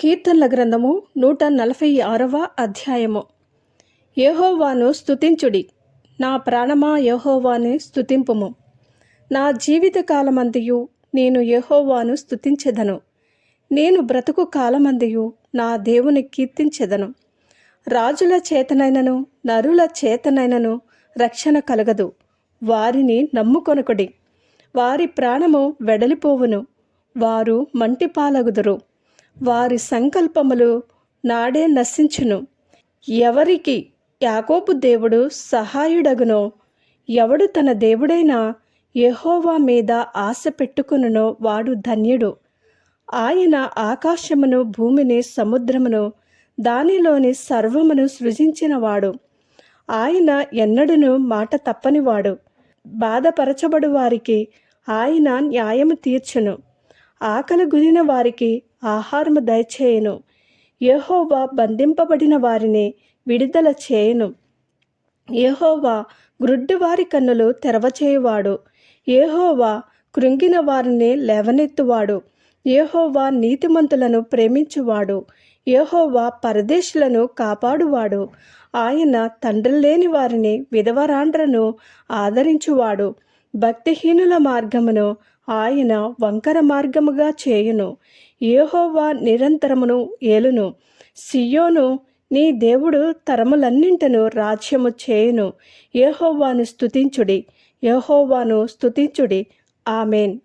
కీర్తనల గ్రంథము నూట నలభై ఆరవ అధ్యాయము. యహోవాను స్తుతించుడి. నా ప్రాణమా యహోవాని స్తుతింపుము. నా జీవిత కాలమందియు నేను యహోవాను స్తుతించెదను. నేను బ్రతుకు కాలమందియు నా దేవుని కీర్తించెదను. రాజుల చేతనైనను నరుల చేతనైనను రక్షణ కలగదు. వారిని నమ్ముకొనకుడి. వారి ప్రాణము వెడలిపోవును. వారు మంటిపాలగుదురు. వారి సంకల్పములు నాడే నశించును. ఎవరికి యాకోబు దేవుడు సహాయుడగునో ఎవడు తన దేవుడైన యహోవా మీద ఆశ పెట్టుకునునో వాడు ధన్యుడు. ఆయన ఆకాశమును భూమిని సముద్రమును దానిలోని సర్వమును సృజించినవాడు. ఆయన ఎన్నడును మాట తప్పనివాడు. బాధపరచబడు వారికి ఆయన న్యాయము తీర్చును. ఆకలి గురిన వారికి ఆహారము దయచేయను. యహోవా బంధింపబడిన వారిని విడుదల చేయును. యహోవా గ్రుడ్డివారి కన్నులు తెరవచేయువాడు. ఏహోవా కృంగిన వారిని లేవనెత్తువాడు. ఏహోవా నీతిమంతులను ప్రేమించువాడు. ఏహోవా పరదేశులను కాపాడువాడు. ఆయన తండ్రి లేని వారిని విధవరాండ్రను ఆదరించువాడు. భక్తిహీనుల మార్గమును ఆయన వంకర మార్గముగా చేయును. ఏహోవా నిరంతరమును ఏలును. సియోను నీ దేవుడు తరములన్నింటను రాజ్యము చేయును. ఏహోవాను స్తుతించుడి. యెహోవాను స్తుతించుడి. ఆమెన్.